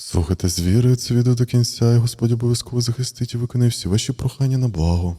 Слухайте з вірою це відео до кінця, і Господь обов'язково захистить і виконає всі ваші прохання на благо.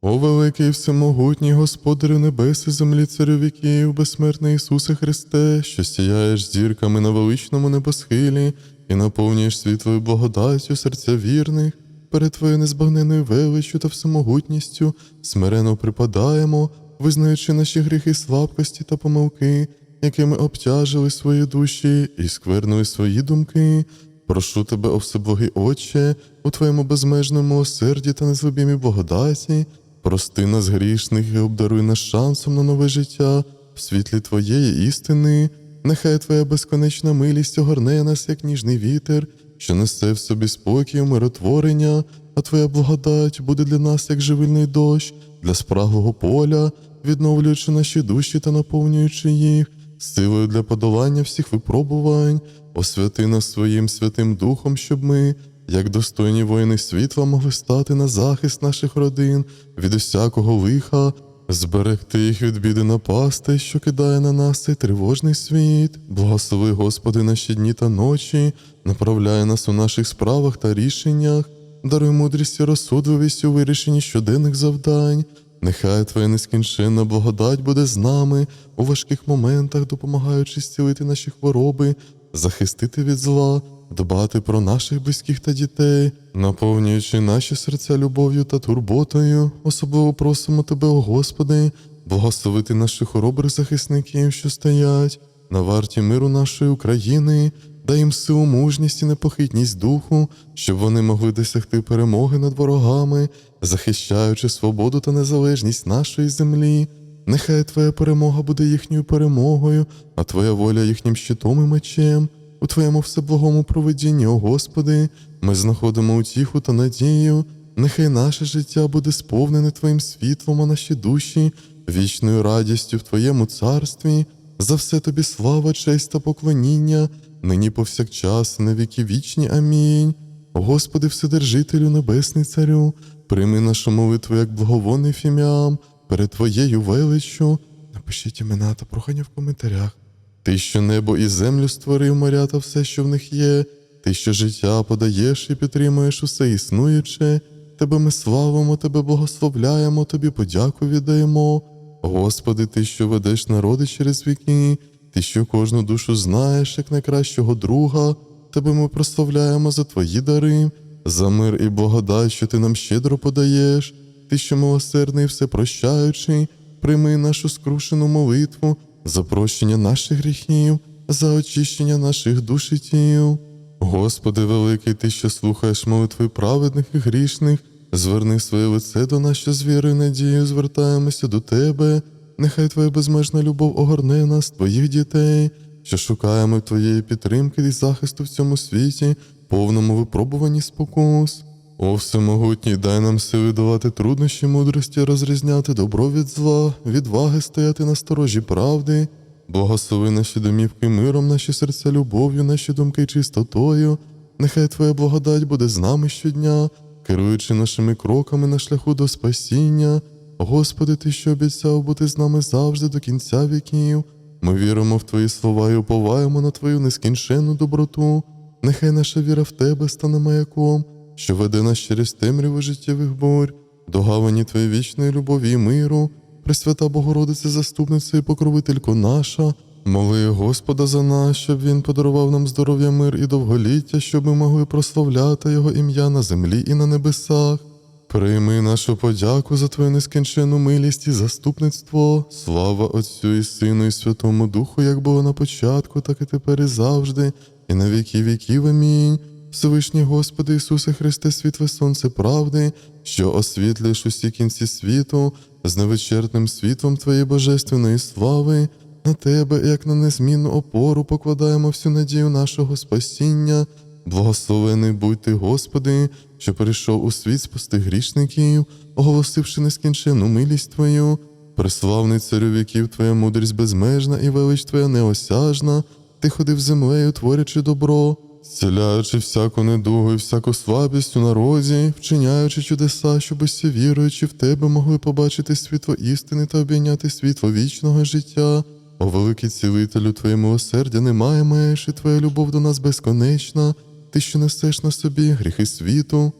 О великий всемогутній Господарю небес і землі царю віків, безсмертний Ісусе Христе, що сіяєш зірками на величному небосхилі і наповнюєш світлою благодаттю серця вірних, перед Твоєю незбагненною величчю та всемогутністю смирено припадаємо, визнаючи наші гріхи, слабкості та помилки, якими обтяжили свої душі і сквернули свої думки. Прошу тебе, о всеблагий Отче, у Твоєму безмежному милосерді та незлобімій благодаті, прости нас грішних і обдаруй нас шансом на нове життя в світлі Твоєї істини. Нехай Твоя безконечна милість огорне нас, як ніжний вітер, що несе в собі спокій, і умиротворення, а Твоя благодать буде для нас, як живильний дощ, для спраглого поля, відновлюючи наші душі та наповнюючи їх силою для подолання всіх випробувань, освяти нас своїм святим Духом, щоб ми, як достойні воїни світла, могли стати на захист наших родин від усякого лиха, зберегти їх від біди напасти, що кидає на нас цей тривожний світ. Благослови, Господи, наші дні та ночі, направляй нас у наших справах та рішеннях, даруй мудрість і розсудливість у вирішенні щоденних завдань. Нехай Твоя нескінченна благодать буде з нами у важких моментах, допомагаючи зцілити наші хвороби, захистити від зла, дбати про наших близьких та дітей, наповнюючи наші серця любов'ю та турботою. Особливо просимо Тебе, о Господи, благословити наших хоробрих захисників, що стоять на варті миру нашої України. Дай їм силу, мужність і непохитність духу, щоб вони могли досягти перемоги над ворогами, захищаючи свободу та незалежність нашої землі. Нехай Твоя перемога буде їхньою перемогою, а Твоя воля їхнім щитом і мечем. У Твоєму всеблагому проведінні, о Господи, ми знаходимо утіху та надію. Нехай наше життя буде сповнене Твоїм світлом, а наші душі, вічною радістю в Твоєму царстві. За все тобі слава, честь та поклоніння, нині повсякчас, на віки вічні. Амінь. Господи, Вседержителю, Небесний Царю, прийми нашу молитву як благовонний фіміам перед Твоєю величчю. Напишіть імена та прохання в коментарях. Ти, що небо і землю створив моря та все, що в них є, ти, що життя подаєш і підтримуєш усе існуюче, тебе ми славимо, тебе благословляємо, тобі подяку віддаємо. Господи, Ти, що ведеш народи через віки, Ти, що кожну душу знаєш, як найкращого друга, Тебе ми прославляємо за Твої дари, за мир і благодать, що Ти нам щедро подаєш, Ти, що милосердний, і всепрощаючий, прийми нашу скрушену молитву за прощення наших гріхів, за очищення наших душ і тіл. Господи великий, Ти, що слухаєш молитви праведних і грішних, зверни своє лице до нас, що з вірою і надією звертаємося до Тебе. Нехай Твоя безмежна любов огорне нас, Твоїх дітей, що шукаємо Твоєї підтримки і захисту в цьому світі, повному випробуванні спокус. О всемогутній, дай нам сили давати труднощі мудрості, розрізняти добро від зла, відваги стояти на сторожі правди. Благослови наші домівки миром, наші серця любов'ю, наші думки чистотою. Нехай Твоя благодать буде з нами щодня, керуючи нашими кроками на шляху до спасіння. Господи, Ти, що обіцяв бути з нами завжди до кінця віків. Ми віримо в Твої слова і уповаємо на Твою нескінченну доброту. Нехай наша віра в Тебе стане маяком, що веде нас через темряву життєвих бурь, до гавані Твоєї вічної любові і миру. Пресвята Богородице, заступниця і покровителько наша, моли Господа за нас, щоб Він подарував нам здоров'я, мир і довголіття, щоб ми могли прославляти Його ім'я на землі і на небесах. Прийми нашу подяку за Твою нескінченну милість і заступництво. Слава Отцю і Сину, і Святому Духу, як було на початку, так і тепер, і завжди, і на віки віків. Амінь. Всевишній Господи Ісусе Христе, світле Сонце правди, що освітлюєш усі кінці світу з невичерпним світлом Твоєї божественної слави. На Тебе, як на незмінну опору, покладаємо всю надію нашого спасіння. Благословений будь ти, Господи, що перейшов у світ спасти грішників, оголосивши нескінченну милість Твою. Преславний царю віків, Твоя мудрість безмежна і велич Твоя неосяжна, Ти ходив землею, творячи добро, зціляючи всяку недугу і всяку слабість у народі, вчиняючи чудеса, щоб усі віруючи в Тебе могли побачити світло істини та обійняти світло вічного життя. О великий цілителю, Твоє милосердя немає меж, і Твоя любов до нас безконечна, Ти, що несеш на собі гріхи світу.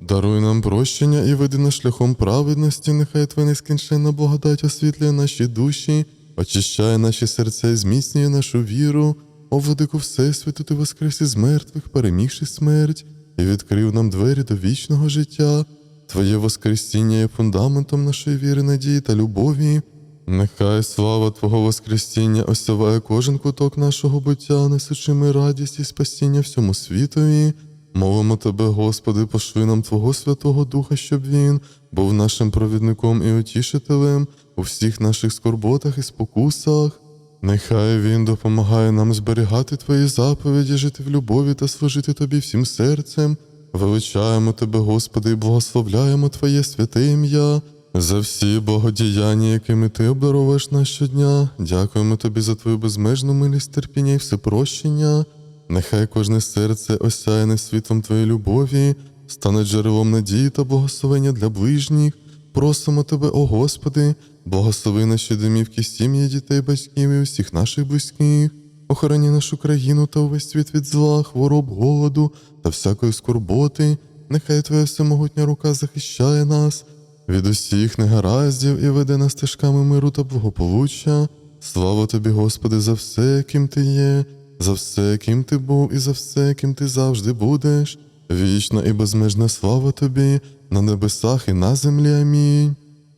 Даруй нам прощення і веди нас шляхом праведності, нехай Твоя нескінченна благодать освітлює наші душі, очищає наші серця і зміцнює нашу віру. О, владику Всесвіту, ти воскрес із мертвих, перемігши смерть, і відкрив нам двері до вічного життя. Твоє Воскресіння є фундаментом нашої віри, надії та любові. Нехай слава Твого Воскресіння осяває кожен куток нашого буття, несучи ми радість і спасіння всьому світові. Молимо Тебе, Господи, пошли нам Твого Святого Духа, щоб Він був нашим провідником і утішителем у всіх наших скорботах і спокусах. Нехай Він допомагає нам зберігати Твої заповіді, жити в любові та служити Тобі всім серцем. Величаємо Тебе, Господи, і благословляємо Твоє святе ім'я. За всі благодіяння, якими ти обдаровуєш нас щодня, дякуємо тобі за твою безмежну милість, терпіння і всепрощення. Нехай кожне серце осяяне світлом твоєї любові, стане джерелом надії та благословення для ближніх. Просимо тебе, о Господи, благослови наші домівки, сім'ї, дітей, батьків і усіх наших близьких. Охороні нашу країну та увесь світ від зла, хвороб, голоду та всякої скорботи. Нехай Твоя всемогутня рука захищає нас від усіх негараздів і веде нас стежками миру та благополуччя. Слава тобі, Господи, за все, ким ти є, за все, ким ти був, і за все, ким ти завжди будеш. Вічна і безмежна слава тобі на небесах і на землі. Амінь.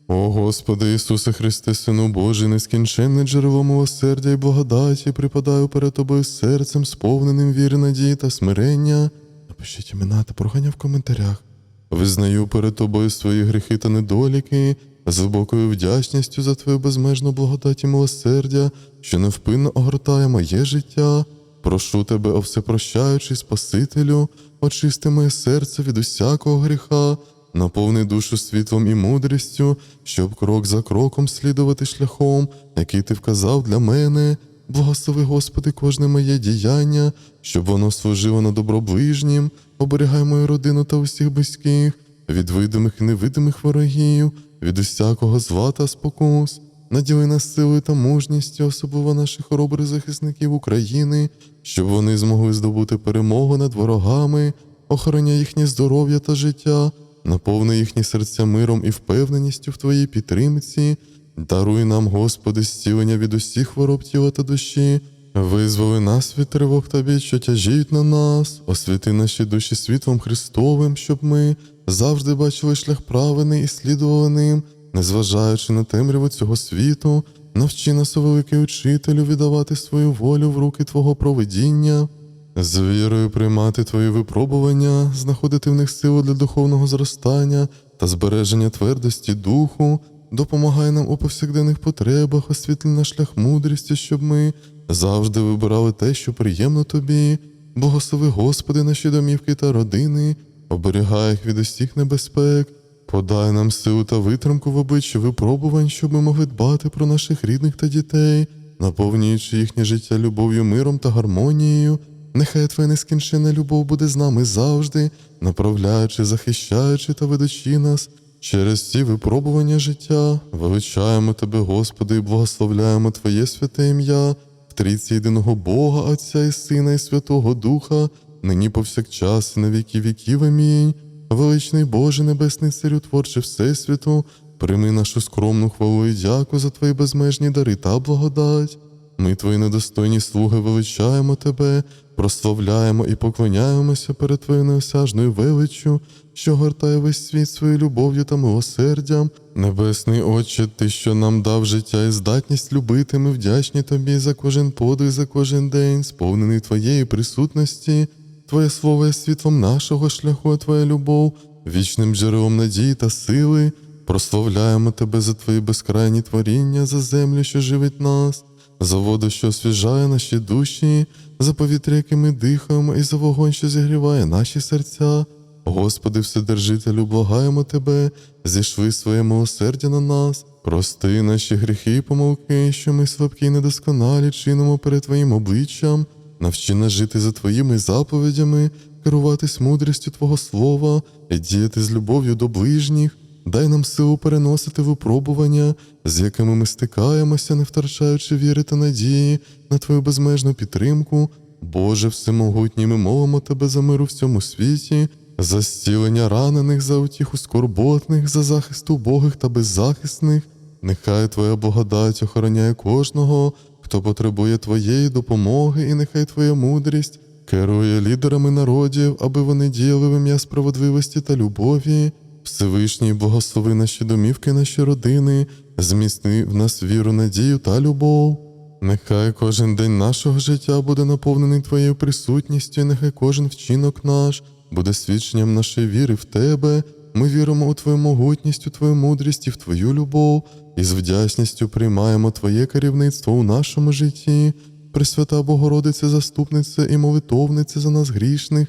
О Господи Ісусе Христе, Сину Божий, нескінченне джерело милосердя і благодаті, припадаю перед Тобою серцем, сповненим віри, надії та смирення. Напишіть імена та прохання в коментарях. Визнаю перед тобою свої гріхи та недоліки, з глибокою вдячністю за твою безмежну благодать і милосердя, що невпинно огортає моє життя. Прошу тебе, о всепрощаючий Спасителю, очисти моє серце від усякого гріха, наповни душу світлом і мудрістю, щоб крок за кроком слідувати шляхом, який ти вказав для мене. Благослови, Господи, кожне моє діяння, щоб воно служило на добро ближнім, оберігай мою родину та усіх близьких, від видимих і невидимих ворогів, від усякого зла та спокус. Наділи нас силою та мужністю, особливо наших хоробрих захисників України, щоб вони змогли здобути перемогу над ворогами, охороняй їхнє здоров'я та життя, наповни їхні серця миром і впевненістю в Твоїй підтримці. Даруй нам, Господи, зцілення від усіх хвороб тіла та душі, визволи нас від тривог та що тяжіють на нас, освіти наші душі світлом Христовим, щоб ми завжди бачили шлях правильний і слідували ним, незважаючи на темряву цього світу, навчи нас, о великий учителю, віддавати свою волю в руки Твого провидіння. З вірою приймати твої випробування, знаходити в них силу для духовного зростання та збереження твердості духу, допомагай нам у повсякденних потребах, освітлі наш шлях мудрістю, щоб ми завжди вибирали те, що приємно тобі. Благослови, Господи, наші домівки та родини, оберігай їх від усіх небезпек, подай нам силу та витримку в обличчі випробувань, щоб ми могли дбати про наших рідних та дітей, наповнюючи їхнє життя любов'ю, миром та гармонією. Нехай Твоя нескінченна любов буде з нами завжди, направляючи, захищаючи та ведучи нас через ці випробування життя. Величаємо Тебе, Господи, і благословляємо Твоє святе ім'я, в трійці єдиного Бога, Отця і Сина, і Святого Духа, нині повсякчас, на віки віків. Амінь. Величний Боже, Небесний Царю, Творче Всесвіту, прийми нашу скромну хвалу і дяку за Твої безмежні дари та благодать. Ми, Твої недостойні слуги, величаємо Тебе, прославляємо і поклоняємося перед Твоєю неосяжною величчю, що гортає весь світ своєю любов'ю та милосердям. Небесний Отче, Ти, що нам дав життя і здатність любити, ми вдячні Тобі за кожен подвиг, за кожен день, сповнений Твоєї присутності. Твоє слово є світлом нашого шляху, Твоя любов, вічним джерелом надії та сили. Прославляємо Тебе за Твої безкрайні творіння, за землю, що живить нас, за воду, що освіжає наші душі, за повітря, яке ми дихаємо, і за вогонь, що зігріває наші серця. Господи, Вседержителю, благаємо Тебе, зійшли своє милосердя на нас, прости наші гріхи і помилки, що ми слабкі й недосконалі чинимо перед Твоїм обличчям, навчи нас жити за Твоїми заповідями, керуватись мудрістю Твого Слова і діяти з любов'ю до ближніх. Дай нам силу переносити випробування, з якими ми стикаємося, не втрачаючи віри та надії на Твою безмежну підтримку. Боже всемогутній, ми молимо Тебе за мир у всьому світі, за зцілення ранених, за утіху скорботних, за захист убогих та беззахисних. Нехай Твоя благодать охороняє кожного, хто потребує Твоєї допомоги, і нехай Твоя мудрість керує лідерами народів, аби вони діяли в ім'я справедливості та любові. Всевишній благослови наші домівки, наші родини, зміцни в нас віру, надію та любов. Нехай кожен день нашого життя буде наповнений Твоєю присутністю, нехай кожен вчинок наш буде свідченням нашої віри в Тебе. Ми віримо у Твою могутність, у Твою мудрість і в Твою любов, і з вдячністю приймаємо Твоє керівництво у нашому житті. Пресвята Богородице, заступниця і молитовниця за нас грішних.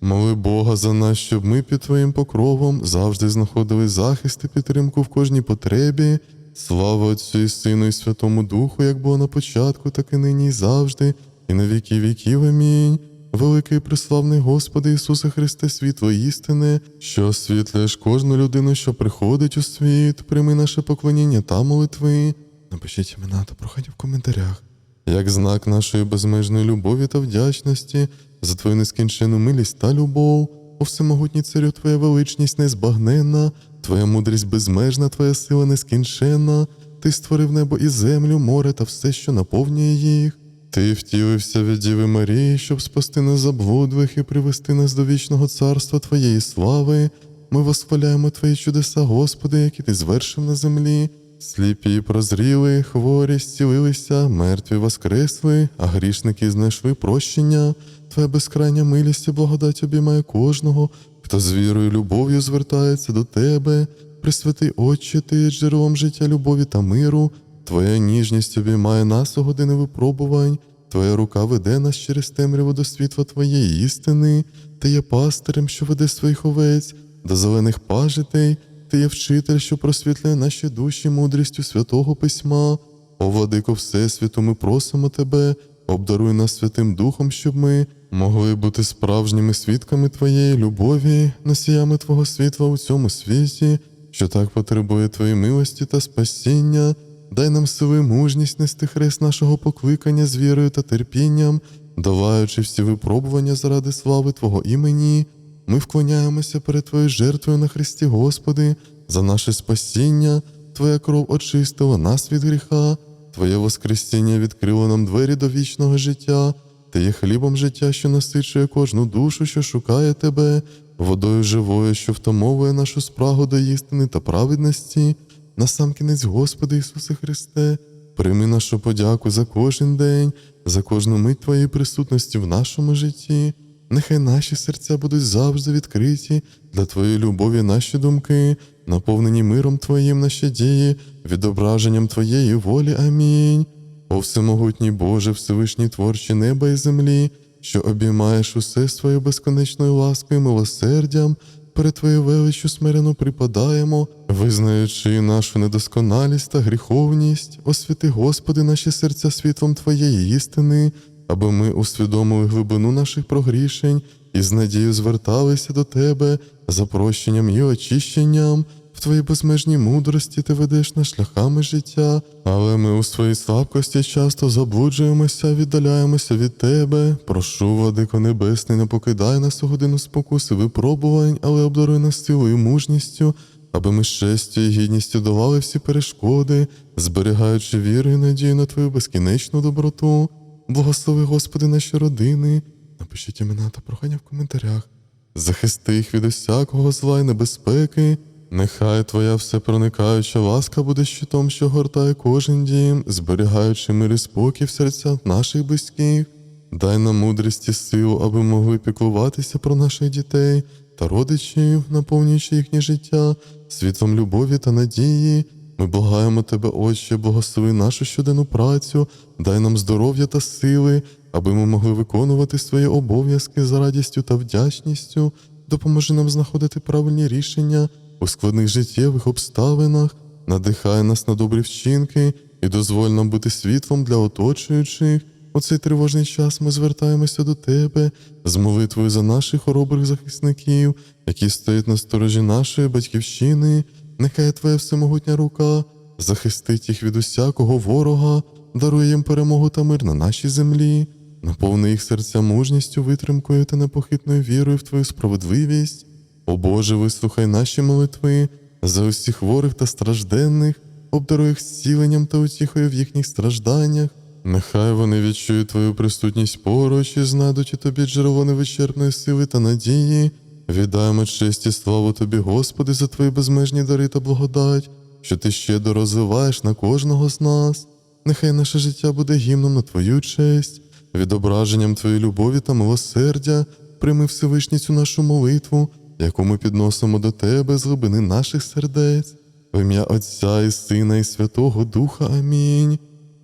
Моли Бога за нас, щоб ми під Твоїм покровом завжди знаходили захист і підтримку в кожній потребі. Слава Отцю і Сину і Святому Духу, як було на початку, так і нині, і завжди, і на віки віків. Амінь. Великий і преславний Господи Ісусе Христе, світло істини, що освітлюєш кожну людину, що приходить у світ, прийми наше поклоніння та молитви. Напишіть імена та прохання в коментарях як знак нашої безмежної любові та вдячності за твою нескінчену милість та любов, о всемогутній царю, Твоя величність незбагненна, Твоя мудрість безмежна, Твоя сила нескінченна, Ти створив небо і землю, море та все, що наповнює їх. Ти втілився від Діви Марії, щоб спасти нас заблудвих і привести нас до вічного царства Твоєї слави. Ми восхваляємо Твої чудеса, Господи, які Ти звершив на землі. Сліпі прозріли, хворі зцілилися, мертві воскресли, а грішники знайшли прощення. Твоя безкрайня милість і благодать обіймає кожного, хто з вірою і любов'ю звертається до тебе. Пресвятий Отче, ти є джерелом життя, любові та миру. Твоя ніжність обіймає нас у години випробувань. Твоя рука веде нас через темряву до світла Твоєї істини. Ти є пастирем, що веде своїх овець, до зелених пажитей. Ти є вчитель, що просвітлює наші душі мудрістю святого письма. О, владико Всесвіту, ми просимо тебе, обдаруй нас Святим Духом, щоб ми могли бути справжніми свідками Твоєї любові, носіями Твого світла у цьому світі, що так потребує Твоєї милості та спасіння. Дай нам сили мужність нести хрест нашого покликання з вірою та терпінням, долаючи всі випробування заради слави Твого імені. Ми вклоняємося перед Твоєю жертвою на Христі, Господи, за наше спасіння. Твоя кров очистила нас від гріха, Твоє Воскресіння відкрило нам двері до вічного життя. Ти є хлібом життя, що насичує кожну душу, що шукає Тебе, водою живою, що втомовує нашу спрагу до істини та праведності. Насамкінець, Господи Ісусе Христе, прийми нашу подяку за кожен день, за кожну мить Твоєї присутності в нашому житті. Нехай наші серця будуть завжди відкриті для Твоєї любові наші думки, наповнені миром Твоїм наші дії, відображенням Твоєї волі. Амінь. О всемогутній Боже, Всевишній творчі неба і землі, що обіймаєш усе своєю безконечною ласкою милосердям, перед Твоєю величчю смирено припадаємо, визнаючи нашу недосконалість та гріховність, освіти, Господи, наші серця світлом Твоєї істини, аби ми усвідомили глибину наших прогрішень і з надією зверталися до Тебе за прощенням і очищенням. В Твоїй безмежній мудрості ти ведеш нас шляхами життя, але ми у своїй слабкості часто заблуджуємося, віддаляємося від Тебе. Прошу, Владико Небесний, не покидай нас у годину спокуси випробувань, але обдаруй нас силою мужністю, аби ми з і гідністю долали всі перешкоди, зберігаючи віру і надію на Твою безкінечну доброту. Благослови, Господи, наші родини. Напишіть імена та прохання в коментарях. Захисти їх від усякого зла й небезпеки. Нехай Твоя всепроникаюча ласка буде щитом, що гортає кожен дім, зберігаючи мир і спокій в серцях наших близьких. Дай нам мудрість і силу, аби могли піклуватися про наших дітей та родичів, наповнюючи їхнє життя світлом любові та надії. Ми благаємо Тебе, Отче, благослови нашу щоденну працю, дай нам здоров'я та сили, аби ми могли виконувати свої обов'язки з радістю та вдячністю. Допоможи нам знаходити правильні рішення у складних життєвих обставинах, надихай нас на добрі вчинки і дозволь нам бути світлом для оточуючих. У цей тривожний час ми звертаємося до Тебе з молитвою за наших хоробрих захисників, які стоять на сторожі нашої батьківщини. Нехай Твоя всемогутня рука захистить їх від усякого ворога, дарує їм перемогу та мир на нашій землі, наповни їх серця мужністю, витримкою та непохитною вірою в Твою справедливість. О Боже, вислухай наші молитви за усіх хворих та стражденних, обдаруй їх зціленням та утіхою в їхніх стражданнях. Нехай вони відчують Твою присутність поруч і знайдуть у Тобі джерело невичерпної сили та надії. Віддаємо честь і славу Тобі, Господи, за Твої безмежні дари та благодать, що Ти щедро розвиваєш на кожного з нас. Нехай наше життя буде гімном на Твою честь, відображенням Твоєї любові та милосердя. Прийми Всевишній цю нашу молитву, яку ми підносимо до Тебе з глибини наших сердець. В ім'я Отця і Сина, і Святого Духа. Амінь.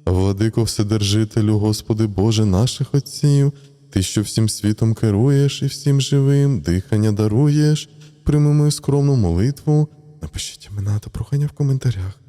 Владико Вседержителю, Господи Боже наших Отців, Ти, що всім світом керуєш і всім живим дихання даруєш, прийми мою скромну молитву, напишіть імена та прохання в коментарях.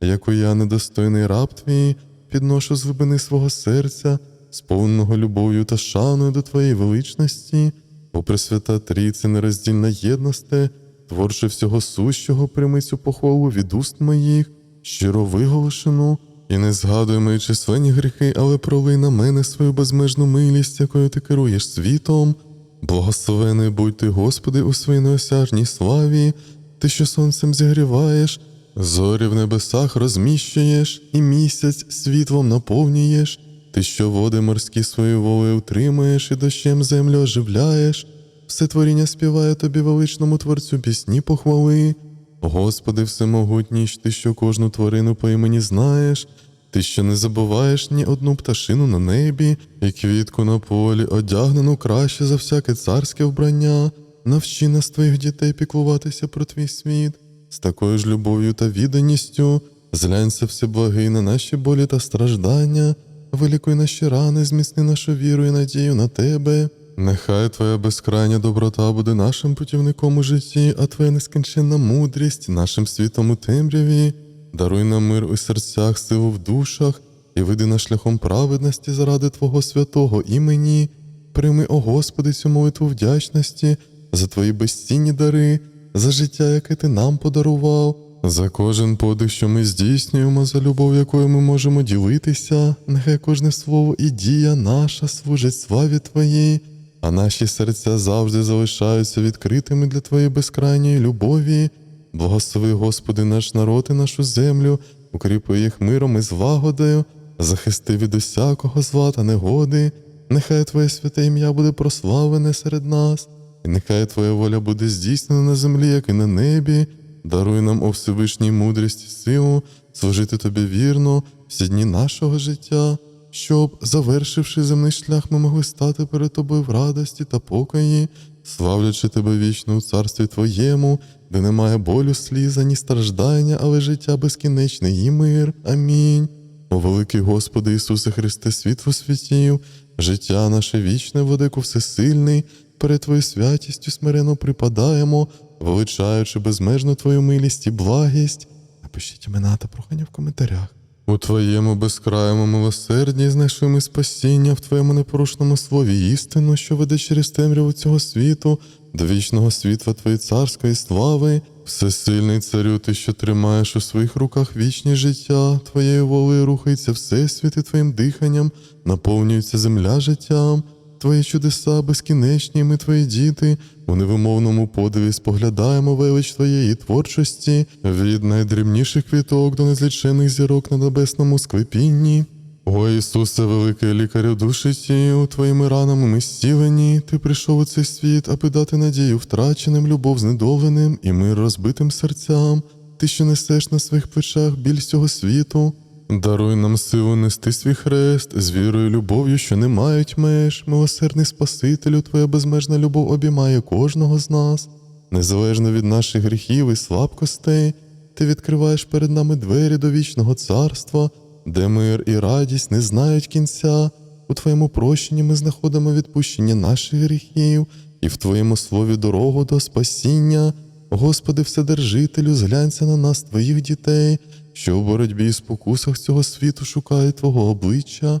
Яку я, недостойний раб твій, підношу з глибини свого серця, сповненого любов'ю та шаною до Твоєї величності, о Пресвята Трійце нероздільна єдносте, творче всього сущого, прийми цю похвалу від уст моїх, щиро виголошену, і не згадуй мої численні гріхи, але пролий на мене свою безмежну милість, якою ти керуєш світом. Благословений будь ти, Господи, у своїй неосяжній славі, ти, що сонцем зігріваєш, зорі в небесах розміщуєш, і місяць світлом наповнюєш, ти, що води морські свою волею утримуєш, і дощем землю оживляєш, все творіння співає тобі величному творцю пісні похвали. Господи, всемогутній, ти, що кожну тварину по імені знаєш, ти, що не забуваєш ні одну пташину на небі, і квітку на полі, одягнену краще за всяке царське вбрання, навчи нас твоїх дітей піклуватися про твій світ, з такою ж любов'ю та відданістю, зглянься всеблагий на наші болі та страждання, вилікуй наші рани, зміцни нашу віру і надію на тебе. Нехай Твоя безкрайня доброта буде нашим путівником у житті, а Твоя нескінченна мудрість нашим світом у темряві. Даруй нам мир у серцях, силу в душах і веди нас шляхом праведності заради Твого святого імені. Прийми, о Господи, цю молитву вдячності за Твої безцінні дари, за життя, яке Ти нам подарував, за кожен подих, що ми здійснюємо, за любов, якою ми можемо ділитися. Нехай кожне слово і дія наша служить славі Твоїй, а наші серця завжди залишаються відкритими для Твоєї безкрайньої любові. Благослови, Господи, наш народ і нашу землю, укріпи їх миром і злагодою, захисти від усякого зла та негоди. Нехай Твоє святе ім'я буде прославлене серед нас, і нехай Твоя воля буде здійснена на землі, як і на небі. Даруй нам, о Всевишній мудрість і силу, служити Тобі вірно всі дні нашого життя, щоб, завершивши земний шлях, ми могли стати перед Тобою в радості та покої, славлячи Тебе вічно у царстві Твоєму, де немає болю, сліза, ні страждання, але життя безкінечне і мир. Амінь. О великий Господи Ісусе Христе, світло світів, життя наше вічне, владику всесильний, перед Твоєю святістю смирено припадаємо, величаючи безмежну Твою милість і благість. Напишіть імена та прохання в коментарях. У Твоєму безкрайому милосерді знайшли ми спасіння в Твоєму непорушному слові істину, що веде через темряву цього світу, до вічного світла Твоєї царської слави, всесильний царю, Ти, що тримаєш у своїх руках вічні життя, Твоєю волею рухається всесвіт і Твоїм диханням, наповнюється земля життям. Твої чудеса безкінечні, ми твої діти, у невимовному подиві споглядаємо велич твоєї творчості, від найдрібніших квіток до незлічених зірок на небесному склепінні. О Ісусе, великий лікарю душі тію, твоїми ранами ми зцілені, ти прийшов у цей світ, аби дати надію втраченим, любов знедоленим і мир розбитим серцям. Ти, що несеш на своїх плечах біль цього світу. Даруй нам силу нести свій хрест з вірою, і любов'ю, що не мають меж, милосердний Спасителю, Твоя безмежна любов обіймає кожного з нас, незалежно від наших гріхів і слабкостей, ти відкриваєш перед нами двері до вічного царства, де мир і радість не знають кінця. У Твоєму прощенні ми знаходимо відпущення наших гріхів і в Твоєму слові дорогу до спасіння. Господи, Вседержителю, зглянься на нас, Твоїх дітей, що в боротьбі і спокусах цього світу шукають Твого обличчя.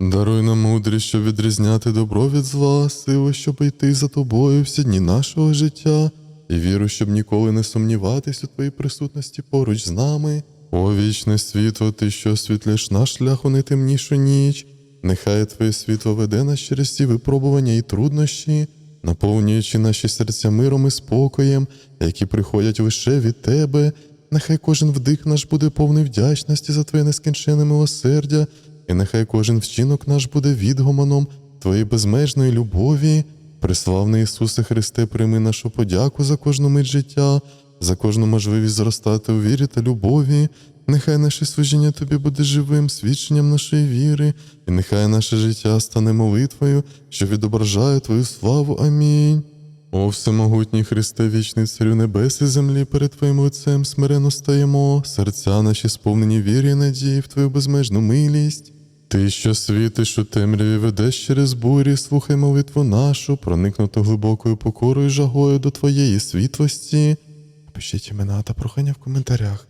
Даруй нам мудрість, щоб відрізняти добро від зла, силу, щоб йти за тобою всі дні нашого життя, і віру, щоб ніколи не сумніватись у твоїй присутності поруч з нами. О вічне світло, ти що освітлюєш наш шлях у найтемнішу ніч. Нехай Твоє світло веде нас через ці випробування і труднощі, наповнюючи наші серця миром і спокоєм, які приходять лише від Тебе. Нехай кожен вдих наш буде повний вдячності за Твоє нескінченне милосердя, і нехай кожен вчинок наш буде відгомоном Твоєї безмежної любові. Преславний Ісусе Христе, прийми нашу подяку за кожну мить життя, за кожну можливість зростати у вірі та любові. Нехай наше служіння Тобі буде живим свідченням нашої віри, і нехай наше життя стане молитвою, що відображає Твою славу. Амінь. О всемогутній Христе, вічний Царю небес і землі, перед Твоїм лицем смирено стаємо, серця наші сповнені вірі і надії в Твою безмежну милість. Ти, що світиш у темряві, ведеш через бурі, слухай молитву нашу, проникнуту глибокою покорою і жагою до Твоєї світлості. Пишіть імена та прохання в коментарях.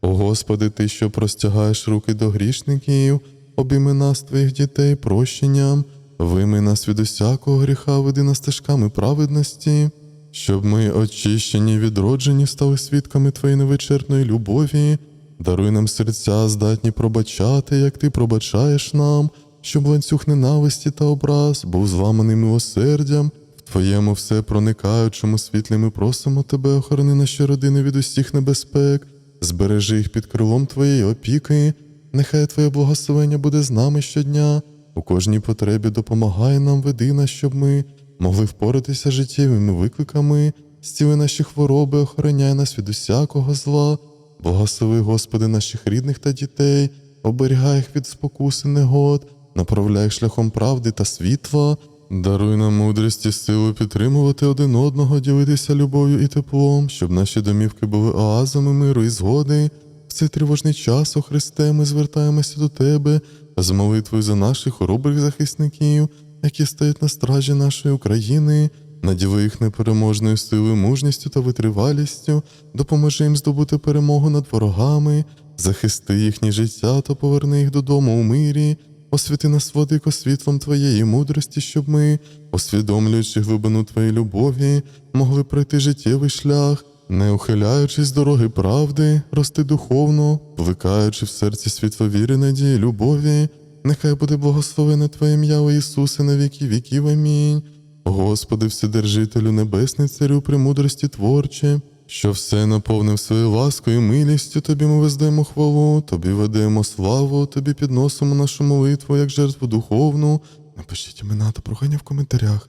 О Господи, Ти, що простягаєш руки до грішників, обійми нас, Твоїх дітей, прощенням, вийми нас від усякого гріха, веди нас стежками праведності, щоб ми, очищені й відроджені, стали свідками Твоєї невичерпної любові, даруй нам серця, здатні пробачати, як Ти пробачаєш нам, щоб ланцюг ненависті та образ був зламаний милосердям. Твоєму все проникаючому світлі ми просимо Тебе, охорони наші родини від усіх небезпек, збережи їх під крилом Твоєї опіки, нехай Твоє благословення буде з нами щодня, у кожній потребі допомагай нам, веди нас, щоб ми могли впоратися життєвими викликами, стіли наші хвороби, охороняй нас від усякого зла, благослови, Господи, наших рідних та дітей, оберігай їх від спокуси негод, направляй їх шляхом правди та світла. Даруй нам мудрість і силу підтримувати один одного, ділитися любов'ю і теплом, щоб наші домівки були оазами миру і згоди. В цей тривожний час, о Христе, ми звертаємося до Тебе з молитвою за наших хоробрих захисників, які стоять на стражі нашої України. Наділи їх непереможною силою, мужністю та витривалістю, допоможи їм здобути перемогу над ворогами, захисти їхнє життя та поверни їх додому у мирі. Освіти нас, владико, світлом Твоєї мудрості, щоб ми, усвідомлюючи глибину Твоєї любові, могли пройти життєвий шлях, не ухиляючись з дороги правди, рости духовно, плекаючи в серці світло віри, надії, любові. Нехай буде благословене Твоє ім'я, о Ісусе, на віки віків. Амінь. Господи, Вседержителю Небесний Царю, премудрості творче, що все наповнив своєю ласкою милістю, Тобі ми вездаємо хвалу, Тобі ведемо славу, Тобі підносимо нашу молитву як жертву духовну. Напишіть імена та прохання в коментарях.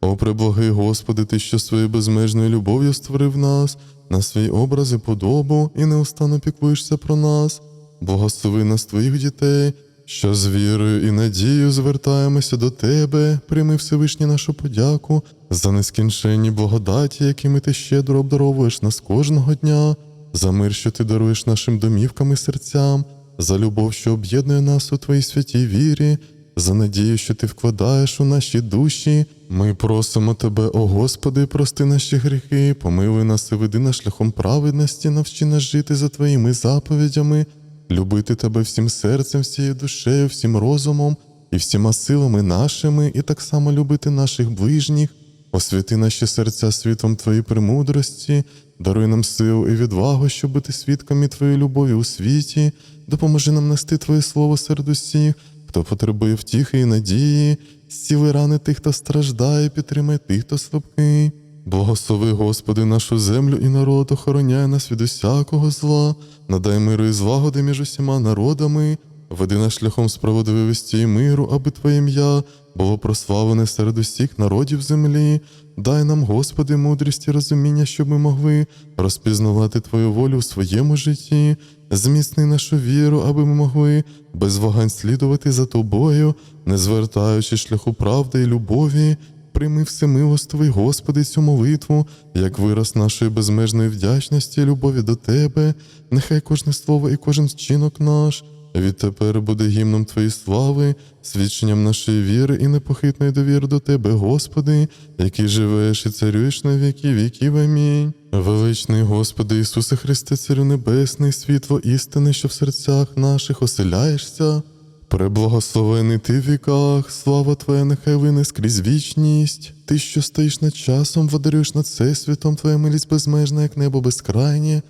О, преблагий Господи, Ти, що своєю безмежною любов'ю створив нас на свій образ і подобу, і неустанно піклуєшся про нас. Благослови нас, Твоїх дітей, що з вірою і надією звертаємося до Тебе, прийми Всевишній нашу подяку за нескінченні благодаті, якими ти щедро обдаровуєш нас кожного дня, за мир, що ти даруєш нашим домівкам і серцям, за любов, що об'єднує нас у Твоїй святій вірі, за надію, що ти вкладаєш у наші душі. Ми просимо Тебе, о Господи, прости наші гріхи, помилуй нас і веди нас шляхом праведності, навчи нас жити за Твоїми заповідями, любити Тебе всім серцем, всією душею, всім розумом і всіма силами нашими, і так само любити наших ближніх. Освяти наші серця світлом Твоєї премудрості, даруй нам силу і відвагу, щоб бути свідками Твоєї любові у світі, допоможи нам нести Твоє слово серед усіх, хто потребує втіхи і надії, зціли рани тих, хто страждає, підтримай тих, хто слабкий. Благослови, Господи, нашу землю і народ, охороняй нас від усякого зла, надай миру і злагоди між усіма народами, веди нас шляхом справедливості і миру, аби Твоє ім'я було прославлене серед усіх народів землі. Дай нам, Господи, мудрість і розуміння, щоб ми могли розпізнавати Твою волю у своєму житті, зміцни нашу віру, аби ми могли без вагань слідувати за Тобою, не звертаючи шляху правди і любові. Прийми всемилостивий, Господи, цю молитву, як вираз нашої безмежної вдячності і любові до Тебе, нехай кожне слово і кожен вчинок наш відтепер буде гімном Твоєї слави, свідченням нашої віри і непохитної довіри до Тебе, Господи, який живеш і царюєш на віки віків. Амінь. Величний Господи Ісусе Христе, Царю Небесний, світло істини, що в серцях наших оселяєшся. Преблагословений ти в віках, слава Твоя нехай вине скрізь вічність. Ти, що стоїш над часом, водарюєш над всесвітом, Твоя милість безмежна, як небо безкрайнє.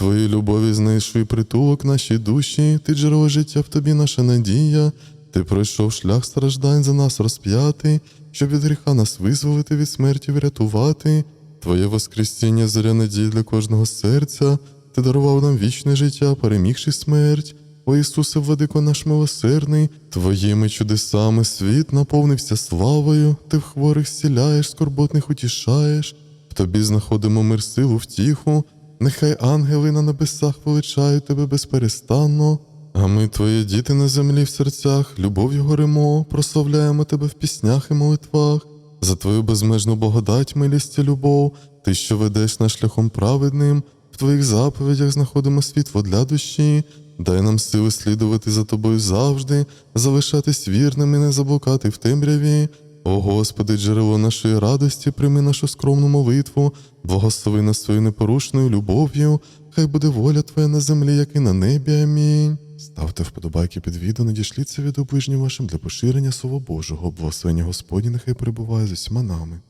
В Твоїй любові знайшли притулок нашій душі, ти джерело життя в тобі наша надія. Ти пройшов шлях страждань за нас розп'ятий, щоб від гріха нас визволити, від смерті врятувати. Твоє воскресіння заря надії для кожного серця. Ти дарував нам вічне життя, перемігши смерть. О Ісусе, владико наш милосердний, Твоїми чудесами світ наповнився славою, Ти в хворих зціляєш, скорботних утішаєш, в тобі знаходимо мир силу втіху, нехай ангели на небесах величають тебе безперестанно. А ми, твої діти на землі в серцях, любов'ю горимо, прославляємо тебе в піснях і молитвах. За твою безмежну благодать, милість і любов, ти, що ведеш нас шляхом праведним, в твоїх заповідях знаходимо світло для душі. Дай нам сили слідувати за тобою завжди, залишатись вірними, не заблукати в темряві. О Господи, джерело нашої радості, прийми нашу скромну молитву, благослови нас своєю непорушною любов'ю, хай буде воля Твоя на землі, як і на небі. Амінь. Ставте вподобайки під відео, надішліться від ближнім вашим для поширення Слова Божого. Благословення Господні нехай перебуває з усіма нами.